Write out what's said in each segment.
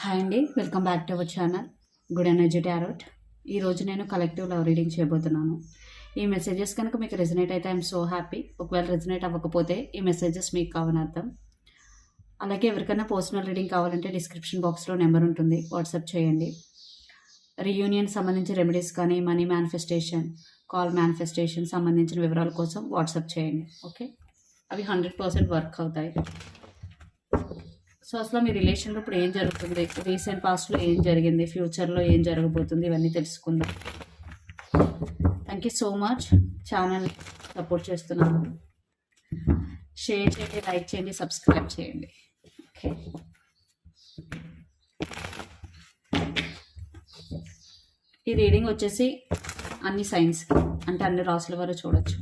Hi అండి welcome back to our channel. Good energy tarot. ఈరోజు నేను కలెక్టివ్ లవ్ రీడింగ్ చేయబోతున్నాను. ఈ మెసేజెస్ కనుక మీకు రెజనేట్ అయితే ఐఎమ్ సో హ్యాపీ ఒకవేళ రెజనేట్ అవ్వకపోతే ఈ మెసేజెస్ మీకు కావని అర్థం. అలాగే ఎవరికైనా పర్సనల్ రీడింగ్ కావాలంటే డిస్క్రిప్షన్ బాక్స్లో నెంబర్ ఉంటుంది. వాట్సాప్ చేయండి. రీయూనియన్ సంబంధించిన రెమెడీస్ కానీ మనీ మేనిఫెస్టేషన్ కాల్ మేనిఫెస్టేషన్ సంబంధించిన వివరాల కోసం వాట్సాప్ చేయండి. ఓకే అవి హండ్రెడ్ పర్సెంట్ వర్క్ అవుతాయి. సో అసలు మీ రిలేషన్లో ఇప్పుడు ఏం జరుగుతుంది? రీసెంట్ పాస్ట్లో ఏం జరిగింది? ఫ్యూచర్లో ఏం జరగబోతుంది? ఇవన్నీ తెలుసుకుందాం. Thank you so much channel support చేస్తున్నాను. షేర్ చేయండి లైక్ చేయండి సబ్స్క్రైబ్ చేయండి. ఓకే ఈ రీడింగ్ వచ్చేసి అన్ని సైన్స్కి అంటే అన్ని రాసుల వారు చూడొచ్చు.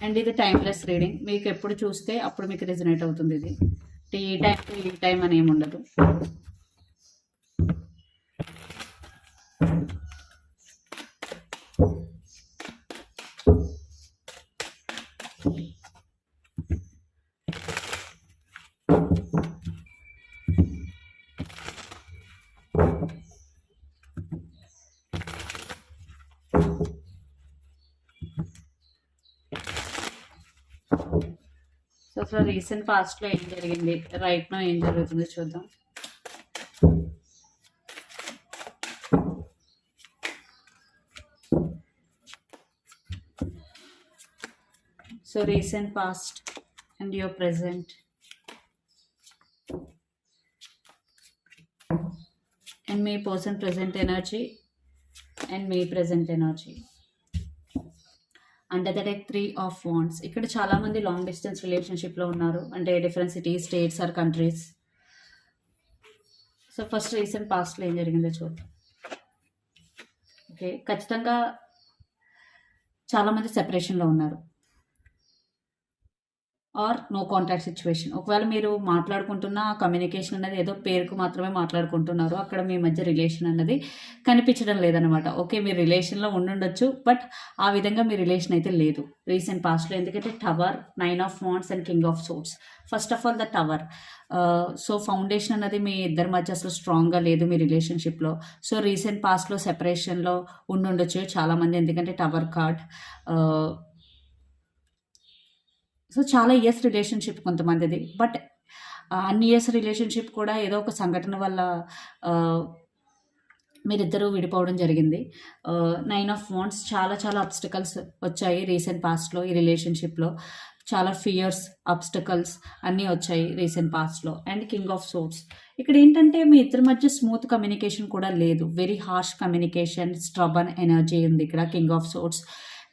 అండ్ ఇది టైమ్లెస్ రీడింగ్ మీకు ఎప్పుడు చూస్తే అప్పుడు మీకు రిజనేట్ అవుతుంది ఇది. టీ ఈ టైం టు ఈ టైం అని ఏమి ఉండదు అసలు రీసెంట్ పాస్ట్లో ఏం జరిగింది? రైట్ నో ఏం జరుగుతుందో చూద్దాం. So recent past and your present and me person present energy and me present energy and that three of wands ఇక్కడ చాలామంది లాంగ్ డిస్టెన్స్ రిలేషన్షిప్లో ఉన్నారు. అంటే different cities states or countries so first recent పాస్ట్లో ఏం జరిగిందో చూద్దాం. ఓకే ఖచ్చితంగా చాలామంది సెపరేషన్లో ఉన్నారు. Or no contact situation. ఒకవేళ మీరు మాట్లాడుకుంటున్న కమ్యూనికేషన్ అనేది ఏదో పేరుకు మాత్రమే మాట్లాడుకుంటున్నారు అక్కడ మీ మధ్య రిలేషన్ అన్నది కనిపించడం లేదనమాట ఓకే మీరు రిలేషన్లో ఉండుండొచ్చు బట్ ఆ విధంగా మీ రిలేషన్ అయితే లేదు. రీసెంట్ పాస్ట్లో ఎందుకంటే tower nine of wands and king of swords first of all the tower. So foundation అనేది మీ ఇద్దరి మధ్య అసలు స్ట్రాంగ్గా లేదు మీ రిలేషన్షిప్లో. సో రీసెంట్ పాస్ట్లో సెపరేషన్లో ఉండుండొచ్చు చాలామంది ఎందుకంటే టవర్ కార్డ్ సో చాలా ఇయర్స్ రిలేషన్షిప్ కొంతమందిది. బట్ అన్ని ఇయర్స్ రిలేషన్షిప్ కూడా ఏదో ఒక సంఘటన వల్ల మీరిద్దరూ విడిపోవడం జరిగింది. నైన్ ఆఫ్ వాంట్స్ చాలా చాలా అబ్స్టికల్స్ వచ్చాయి రీసెంట్ పాస్ట్లో ఈ రిలేషన్షిప్లో చాలా ఫియర్స్ అబ్స్టకల్స్ అన్నీ వచ్చాయి రీసెంట్ పాస్ట్లో అండ్ కింగ్ ఆఫ్ సోర్స్ ఇక్కడ ఏంటంటే మీ ఇద్దరి మధ్య స్మూత్ కమ్యూనికేషన్ కూడా లేదు. Very harsh communication stubborn energy ఉంది ఇక్కడ కింగ్ ఆఫ్ సోట్స్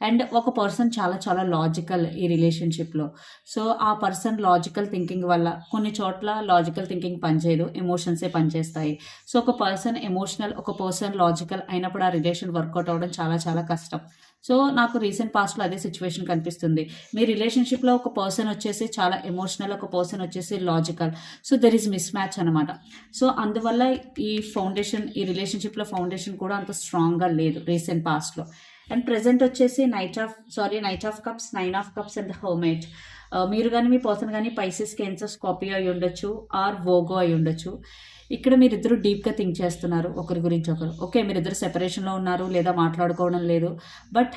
అండ్ ఒక పర్సన్ చాలా చాలా లాజికల్ ఈ రిలేషన్షిప్లో. సో ఆ పర్సన్ లాజికల్ థింకింగ్ వల్ల కొన్ని చోట్ల లాజికల్ థింకింగ్ పనిచేయదు ఎమోషన్సే పనిచేస్తాయి. సో ఒక పర్సన్ ఎమోషనల్ ఒక పర్సన్ లాజికల్ అయినప్పుడు ఆ రిలేషన్ వర్కౌట్ అవ్వడం చాలా చాలా కష్టం. సో నాకు రీసెంట్ పాస్ట్లో అదే సిచ్యువేషన్ కనిపిస్తుంది. మీ రిలేషన్షిప్లో ఒక పర్సన్ వచ్చేసి చాలా ఎమోషనల్ ఒక పర్సన్ వచ్చేసి logical. So there is mismatch అనమాట సో అందువల్ల ఈ ఫౌండేషన్ ఈ రిలేషన్షిప్లో ఫౌండేషన్ కూడా అంత స్ట్రాంగ్గా లేదు రీసెంట్ పాస్ట్లో. అండ్ ప్రజెంట్ వచ్చేసి knight of sorry knight of cups nine of cups and హోమేట్ మీరు కానీ మీ పర్సన్ కానీ పైసెస్ క్యాన్సర్ కాపీ అయి ఉండొచ్చు ఆర్ వోగో అయి ఉండొచ్చు. ఇక్కడ మీరిద్దరు డీప్గా థింక్ చేస్తున్నారు ఒకరి గురించి ఒకరు. ఓకే మీరిద్దరు సెపరేషన్లో ఉన్నారు లేదా మాట్లాడుకోవడం లేదు. బట్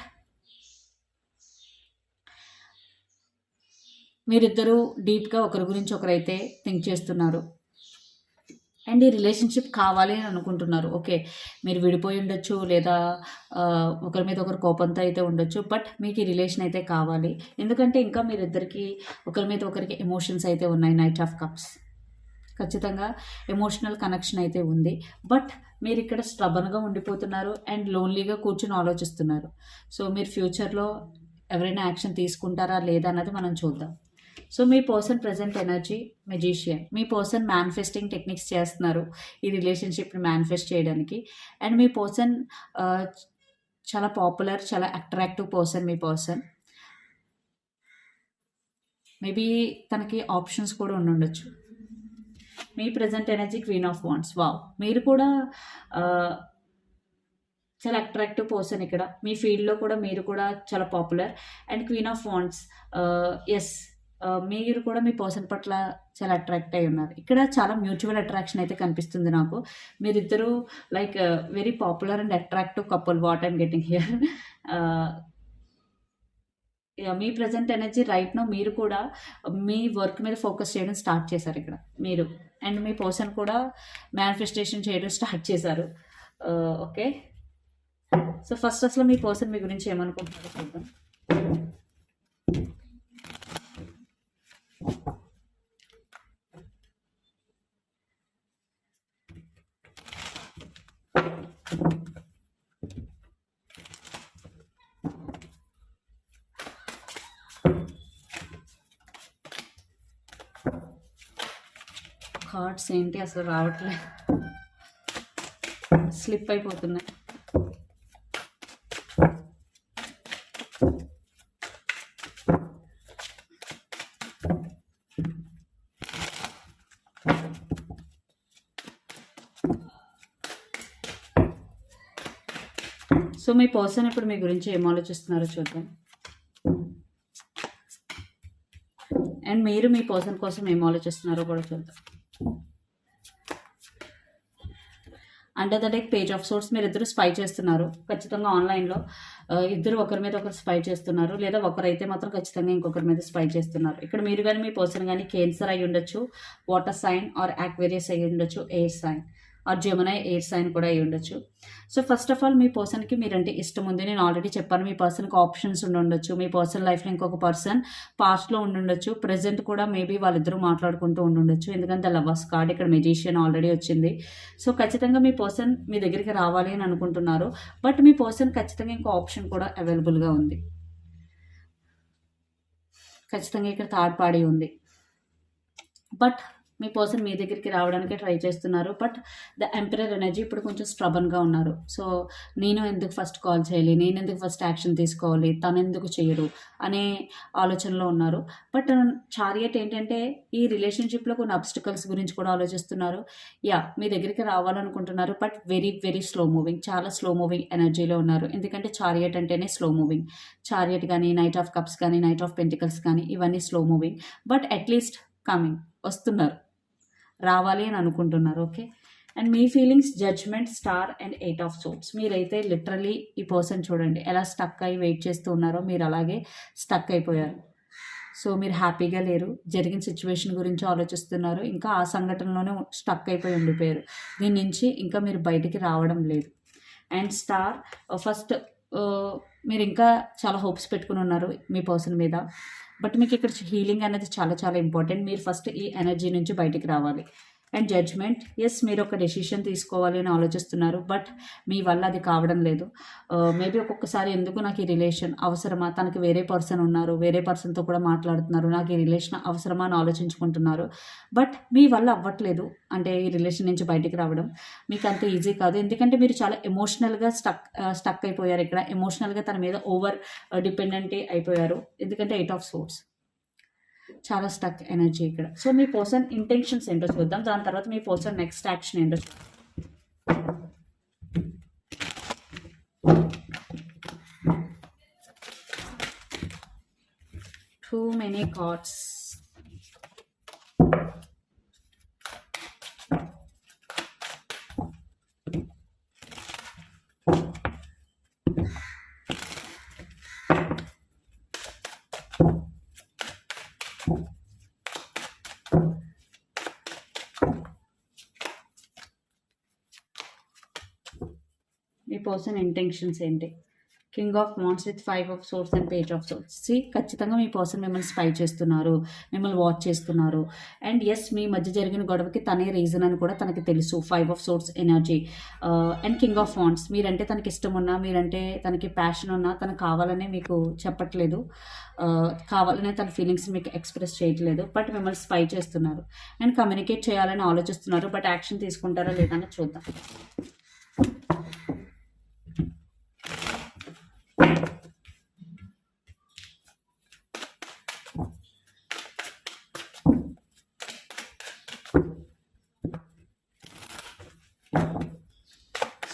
మీరిద్దరూ డీప్గా ఒకరి గురించి ఒకరైతే థింక్ చేస్తున్నారు. అండ్ ఈ రిలేషన్షిప్ కావాలి అని అనుకుంటున్నారు. ఓకే మీరు విడిపోయి ఉండొచ్చు లేదా ఒకరి మీద ఒకరు కోపంతో అయితే ఉండొచ్చు బట్ మీకు ఈ రిలేషన్ అయితే కావాలి. ఎందుకంటే ఇంకా మీరిద్దరికి ఒకరి మీద ఒకరికి ఎమోషన్స్ అయితే ఉన్నాయి నైట్ ఆఫ్ కప్స్. ఖచ్చితంగా ఎమోషనల్ కనెక్షన్ అయితే ఉంది బట్ మీరు ఇక్కడ స్ట్రబన్గా ఉండిపోతున్నారు అండ్ లోన్లీగా కూర్చొని ఆలోచిస్తున్నారు. సో మీరు ఫ్యూచర్లో ఎవరైనా యాక్షన్ తీసుకుంటారా లేదా అన్నది మనం చూద్దాం. సో మీ పర్సన్ ప్రజెంట్ ఎనర్జీ మెజీషియన్ మీ పర్సన్ మేనిఫెస్టింగ్ టెక్నిక్స్ చేస్తున్నారు ఈ రిలేషన్షిప్ని మేనిఫెస్ట్ చేయడానికి. అండ్ మీ పర్సన్ uh, చాలా పాపులర్ చాలా అట్రాక్టివ్ పర్సన్ మీ పర్సన్ మేబీ తనకి ఆప్షన్స్ కూడా ఉండొచ్చు. మీ present energy queen of wands wow మీరు కూడా uh, చాలా అట్రాక్టివ్ పర్సన్ ఇక్కడ. మీ ఫీల్డ్లో కూడా మీరు కూడా చాలా popular and queen of wands yes మీరు కూడా మీ పర్సన్ పట్ల చాలా అట్రాక్ట్ అయి ఉన్నారు. ఇక్కడ చాలా మ్యూచువల్ అట్రాక్షన్ అయితే కనిపిస్తుంది నాకు. మీరిద్దరూ like very popular and attractive couple what I'm getting here. Me present energy right no మీరు కూడా మీ వర్క్ మీద ఫోకస్ చేయడం స్టార్ట్ చేశారు ఇక్కడ మీరు. అండ్ మీ పర్సన్ కూడా మేనిఫెస్టేషన్ చేయడం స్టార్ట్ చేశారు. ఓకే? సో ఫస్ట్ అసలు మీ పర్సన్ మీ గురించి ఏమనుకుంటున్నారో? చూద్దాం కార్డ్స్ ఏంటి అసలు రావట్లే. స్లిప్ అయిపోతున్నాయి. సో మీ పర్సన్ ఇప్పుడు మీ గురించి ఏం ఆలోచిస్తున్నారో చూద్దాం. అండ్ మీరు మీ పర్సన్ కోసం ఏం ఆలోచిస్తున్నారో కూడా చూద్దాం. Under the deck page of swords మీరు ఇద్దరు స్పై చేస్తున్నారు. ఖచ్చితంగా ఆన్లైన్లో ఇద్దరు ఒకరి మీద ఒకరు స్పై చేస్తున్నారు. లేదా ఒకరైతే మాత్రం ఖచ్చితంగా ఇంకొకరి మీద స్పై చేస్తున్నారు. ఇక్కడ మీరు కానీ మీ పర్సన్ కానీ కేన్సర్ అయి ఉండొచ్చు వాటర్ సైన్ ఆర్ యాక్వేరియస్ అయి ఉండొచ్చు air sign or Gemini air sign కూడా అయి ఉండొచ్చు. సో ఫస్ట్ ఆఫ్ ఆల్ మీ పర్సన్కి మీరంటే ఇష్టం ఉంది. నేను ఆల్రెడీ చెప్పాను మీ పర్సన్కి ఆప్షన్స్ ఉండి ఉండొచ్చు. మీ పర్సన్ లైఫ్లో ఇంకొక పర్సన్ పాస్ట్లో ఉండుండొచ్చు ప్రజెంట్ కూడా మేబీ వాళ్ళిద్దరూ మాట్లాడుకుంటూ ఉండుండొచ్చు ఎందుకంటే లవర్స్ కార్డ్ ఇక్కడ మెజిషియన్ ఆల్రెడీ వచ్చింది. సో ఖచ్చితంగా మీ పర్సన్ మీ దగ్గరికి రావాలి అని అనుకుంటున్నారు. బట్ మీ పర్సన్ ఖచ్చితంగా ఇంకో ఆప్షన్ కూడా అవైలబుల్గా ఉంది. ఖచ్చితంగా ఇక్కడ థర్డ్ పార్టీ ఉంది. బట్ మీ పర్సన్ మీ దగ్గరికి రావడానికి ట్రై చేస్తున్నారు. బట్ ద ఎంపరర్ ఎనర్జీ ఇప్పుడు కొంచెం స్ట్రబన్గా ఉన్నారు. సో నేను ఎందుకు ఫస్ట్ కాల్ చేయాలి? నేను ఎందుకు ఫస్ట్ యాక్షన్ తీసుకోవాలి? తను ఎందుకు చేయరు అనే ఆలోచనలో ఉన్నారు. బట్ చారియట్ uh, ఏంటంటే ఈ రిలేషన్షిప్లో కొన్ని అబ్స్టికల్స్ గురించి కూడా ఆలోచిస్తున్నారు. యా మీ దగ్గరికి రావాలనుకుంటున్నారు but very very slow moving చాలా స్లో మూవింగ్ ఎనర్జీలో ఉన్నారు. ఎందుకంటే చారియట్ అంటేనే స్లో మూవింగ్ చారియట్ కానీ నైట్ ఆఫ్ కప్స్ కానీ నైట్ ఆఫ్ పెంటికల్స్ కానీ ఇవన్నీ slow moving but at least coming వస్తున్నారు. రావాలి అని అనుకుంటున్నారు okay and me feelings judgement star and eight of swords మీరైతే లిటరలీ ఈ పర్సన్ చూడండి ఎలా స్టక్ అయి వెయిట్ చేస్తూ ఉన్నారో మీరు అలాగే స్టక్ అయిపోయారు. సో మీరు హ్యాపీగా లేరు జరిగిన సిచ్యువేషన్ గురించి ఆలోచిస్తున్నారు ఇంకా ఆ సంఘటనలోనే స్టక్ అయిపోయి ఉండిపోయారు. దీని నుంచి ఇంకా మీరు బయటికి రావడం లేదు. అండ్ స్టార్ ఫస్ట్ మీరు ఇంకా చాలా హోప్స్ పెట్టుకుని ఉన్నారు మీ పర్సన్ మీద. బట్ మీకు ఇక్కడ హీలింగ్ అనేది చాలా చాలా ఇంపార్టెంట్. మీరు ఫస్ట్ ఈ ఎనర్జీ నుంచి బయటికి రావాలి. అండ్ జడ్జ్మెంట్ ఎస్ మీరు ఒక డెసిషన్ తీసుకోవాలి అని ఆలోచిస్తున్నారు బట్ మీ వల్ల అది కావడం లేదు. Uh, మేబీ ఒక్కొక్కసారి ఎందుకు నాకు ఈ రిలేషన్ అవసరమా? తనకి వేరే పర్సన్ ఉన్నారు వేరే పర్సన్తో కూడా మాట్లాడుతున్నారు నాకు ఈ రిలేషన్ అవసరమా అని ఆలోచించుకుంటున్నారు. బట్ మీ వల్ల అవ్వట్లేదు అంటే ఈ రిలేషన్ నుంచి బయటికి రావడం మీకు అంత ఈజీ కాదు. ఎందుకంటే మీరు చాలా ఎమోషనల్గా స్టక్ స్టక్ అయిపోయారు ఇక్కడ. ఎమోషనల్గా తన మీద ఓవర్ డిపెండెంట్ uh, అయిపోయారు. ఎందుకంటే ఎయిట్ ఆఫ్ సోర్స్ చాలా స్టక్ ఎనర్జీ ఇక్కడ. సో మీ పర్సన్ ఇంటెన్షన్స్ ఏంటో చూద్దాం. దాని తర్వాత మీ పర్సన్ నెక్స్ట్ యాక్షన్ ఏంటో టూ మెనీ కార్డ్స్ మీ పర్సన్ ఇంటెన్షన్స్ ఏంటి? King of wands with five of swords and page of swords C ఖచ్చితంగా మీ పర్సన్ మిమ్మల్ని స్పై చేస్తున్నారు మిమ్మల్ని వాచ్ చేస్తున్నారు. అండ్ ఎస్ మీ మధ్య జరిగిన గొడవకి తనే రీజన్ అని కూడా తనకి తెలుసు. Five of swords energy and king of wands మీరంటే తనకి ఇష్టం ఉన్నా మీరంటే తనకి ప్యాషన్ ఉన్నా తనకు కావాలనే మీకు చెప్పట్లేదు. Uh, కావాలనే తన ఫీలింగ్స్ మీకు ఎక్స్ప్రెస్ చేయట్లేదు బట్ మిమ్మల్ని స్పై చేస్తున్నారు. అండ్ కమ్యూనికేట్ చేయాలని ఆలోచిస్తున్నారు బట్ యాక్షన్ తీసుకుంటారా లేదా అని చూద్దాం.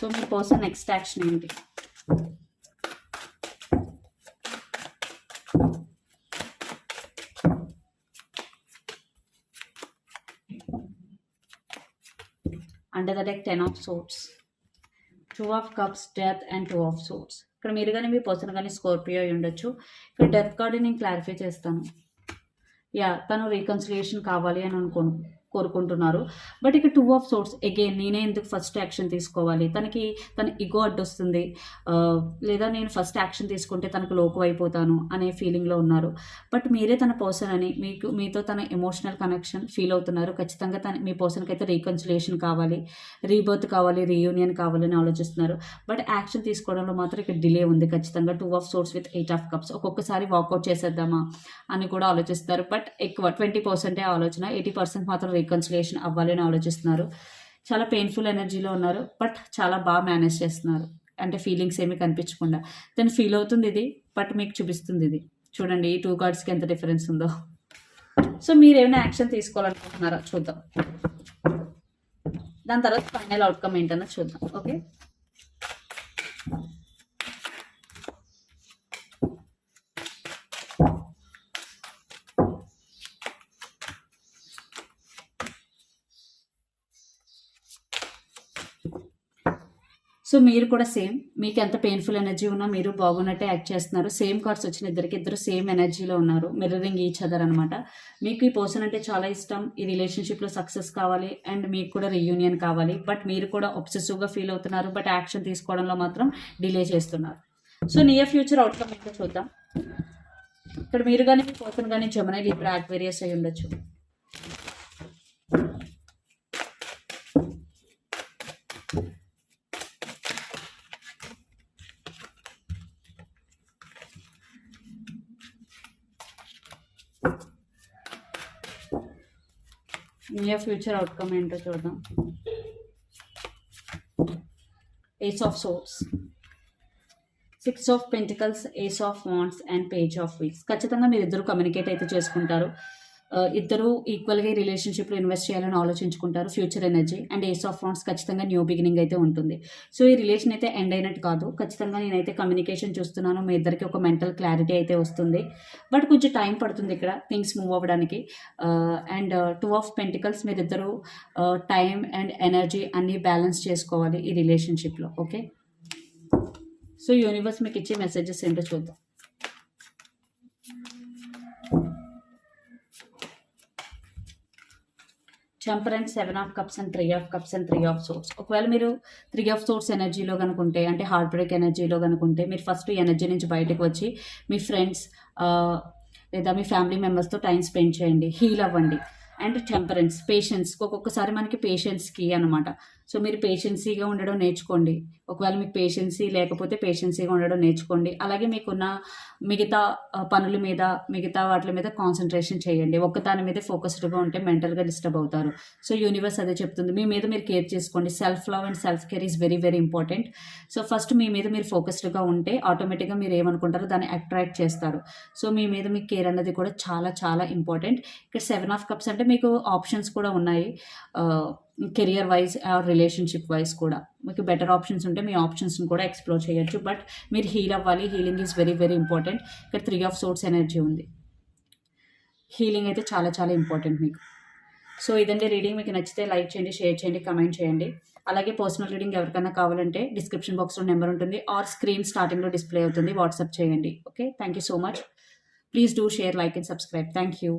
సో మీ పర్సన్ నెక్స్ట్ యాక్షన్ ఏంటి? Under the deck ten of swords two of cups death and two of swords ఇక్కడ మీరు కానీ మీ పర్సన్ కానీ స్కోర్పియో అయి ఉండొచ్చు. ఇక్కడ డెత్ కార్డు నేను క్లారిఫై చేస్తాను. యా తను రీకన్సిలియేషన్ కావాలి అని అనుకోను. కోరుకుంటున్నారు. బట్ ఇక టూ ఆఫ్ సోర్స్ అగైన్ నేనే ఎందుకు ఫస్ట్ యాక్షన్ తీసుకోవాలి? తనకి తన ఇగో అడ్డొస్తుంది. లేదా నేను ఫస్ట్ యాక్షన్ తీసుకుంటే తనకు లోకు అయిపోతాను అనే ఫీలింగ్లో ఉన్నారు. బట్ మీరే తన పర్సన్ అని మీకు మీతో తన ఎమోషనల్ కనెక్షన్ ఫీల్ అవుతున్నారు. ఖచ్చితంగా తన మీ పర్సన్కి అయితే రీకన్సిలేషన్ కావాలి రీబర్త్ కావాలి రీయూనియన్ కావాలని ఆలోచిస్తున్నారు. బట్ యాక్షన్ తీసుకోవడంలో మాత్రం ఇక్కడ డిలే ఉంది. ఖచ్చితంగా two of swords with eight of cups ఒక్కొక్కసారి వాకౌట్ చేసేద్దామా అని కూడా ఆలోచిస్తారు బట్ ఎక్కువ ట్వంటీ పర్సెంటే ఆలోచన ఎయిటీ పర్సెంట్ మాత్రం రీకన్సిలేషన్ అవ్వాలి అని ఆలోచిస్తున్నారు. చాలా పెయిన్ఫుల్ ఎనర్జీలో ఉన్నారు బట్ చాలా బాగా మేనేజ్ చేస్తున్నారు. అంటే ఫీలింగ్స్ ఏమీ కనిపించకుండా. తను ఫీల్ అవుతుంది ఇది బట్ మీకు చూపిస్తుంది ఇది. చూడండి ఈ టూ కార్డ్స్కి ఎంత డిఫరెన్స్ ఉందో. సో మీరు ఏమైనా యాక్షన్ తీసుకోవాలనుకుంటున్నారా? చూద్దాం. దాని తర్వాత ఫైనల్ అవుట్కమ్ ఏంటన్నా చూద్దాం. ఓకే సో మీరు కూడా సేమ్ మీకు ఎంత పెయిన్ఫుల్ ఎనర్జీ ఉన్నా మీరు బాగున్నట్టే యాక్ట్ చేస్తున్నారు. సేమ్ కార్డ్స్ వచ్చిన ఇద్దరికి ఇద్దరు సేమ్ ఎనర్జీలో ఉన్నారు. మిర్రరింగ్ ఈచ్ అదర్ అనమాట మీకు ఈ పర్సన్ అంటే చాలా ఇష్టం. ఈ రిలేషన్షిప్లో సక్సెస్ కావాలి అండ్ మీకు కూడా రీయూనియన్ కావాలి. బట్ మీరు కూడా ఒబ్సెసివ్గా ఫీల్ అవుతున్నారు. బట్ యాక్షన్ తీసుకోవడంలో మాత్రం డిలే చేస్తున్నారు. సో నియర్ ఫ్యూచర్ అవుట్కమ్ ఏంటో చూద్దాం. ఇక్కడ మీరు కానీ మీ పర్సన్ కానీ జమనే ఇప్పుడు యాక్వేరియస్ అయి ఉండొచ్చు. ఏ ఫ్యూచర్ అవుట్కమ్ ఏంటో చూద్దాం. Ace of swords six of pentacles ace of wands and page of weeks ఖచ్చితంగా మీరు ఇద్దరు కమ్యూనికేట్ అయితే చేసుకుంటారు. ఇద్దరు ఈక్వల్గా ఈ రిలేషన్షిప్లో ఇన్వెస్ట్ చేయాలని ఆలోచించుకుంటారు future energy and ace of wands ఖచ్చితంగా న్యూ బిగినింగ్ అయితే ఉంటుంది. సో ఈ రిలేషన్ అయితే ఎండ్ అయినట్టు కాదు. ఖచ్చితంగా నేనైతే కమ్యూనికేషన్ చూస్తున్నాను. మీ ఇద్దరికి ఒక మెంటల్ క్లారిటీ అయితే వస్తుంది. బట్ కొంచెం టైం పడుతుంది ఇక్కడ థింగ్స్ మూవ్ అవ్వడానికి. అండ్ టూ ఆఫ్ పెంటికల్స్ మీరిద్దరూ టైం అండ్ ఎనర్జీ అన్నీ బ్యాలెన్స్ చేసుకోవాలి ఈ రిలేషన్షిప్లో ఓకే సో యూనివర్స్ మీకు ఇచ్చే మెసేజెస్ ఏంటో చూద్దాం. Temperance seven of cups and three of cups and three of swords ఒకవేళ మీరు త్రీ ఆఫ్ సోర్స్ ఎనర్జీలో కనుకుంటే అంటే హార్ట్ బ్రేక్ ఎనర్జీలో కనుకుంటే మీరు ఫస్ట్ ఎనర్జీ నుంచి బయటకు వచ్చి మీ ఫ్రెండ్స్ లేదా మీ ఫ్యామిలీ మెంబర్స్తో టైం స్పెండ్ చేయండి. హీల్ అవ్వండి. అండ్ టెంపరెన్స్ పేషెన్స్ ఒక్కొక్కసారి మనకి పేషెన్స్కి అనమాట సో మీరు పేషెన్సీగా ఉండడం నేర్చుకోండి. ఒకవేళ మీకు పేషెన్సీ లేకపోతే పేషెన్సీగా ఉండడం నేర్చుకోండి. అలాగే మీకున్న మిగతా పనుల మీద మిగతా వాటి మీద కాన్సన్ట్రేషన్ చేయండి. ఒక్క దాని మీద ఫోకస్డ్గా ఉంటే మెంటల్గా డిస్టర్బ్ అవుతారు. సో యూనివర్స్ అదే చెప్తుంది. మీ మీద మీరు కేర్ చేసుకోండి. Self love and self care is very very important so first మీ మీద మీరు ఫోకస్డ్గా ఉంటే ఆటోమేటిక్గా మీరు ఏమనుకుంటారో దాన్ని అట్రాక్ట్ చేస్తారు. సో మీ మీద మీ కేర్ అన్నది కూడా చాలా చాలా ఇంపార్టెంట్ ఇక్కడ సెవెన్ ఆఫ్ కప్స్ అంటే మీకు ఆప్షన్స్ కూడా ఉన్నాయి. Career wise or relationship wise కూడా. మీకు బెటర్ ఆప్షన్స్ ఉంటే మీ ఆప్షన్స్ని కూడా ఎక్స్ప్లోర్ చేయొచ్చు. బట్ మీరు హీల్ అవ్వాలి. Healing is very very important ఇక్కడ త్రీ ఆఫ్ సోర్స్ ఎనర్జీ ఉంది. హీలింగ్ అయితే చాలా చాలా ఇంపార్టెంట్ మీకు. సో ఇదండి రీడింగ్ మీకు నచ్చితే లైక్ చేయండి షేర్ చేయండి కమెంట్ చేయండి. అలాగే పర్సనల్ రీడింగ్ ఎవరికైనా కావాలంటే డిస్క్రిప్షన్ బాక్స్లో నెంబర్ ఉంటుంది. ఆర్ స్క్రీన్ స్టార్టింగ్లో డిస్ప్లే అవుతుంది. వాట్సాప్ చేయండి. Okay thank you so much please do share like and subscribe thank you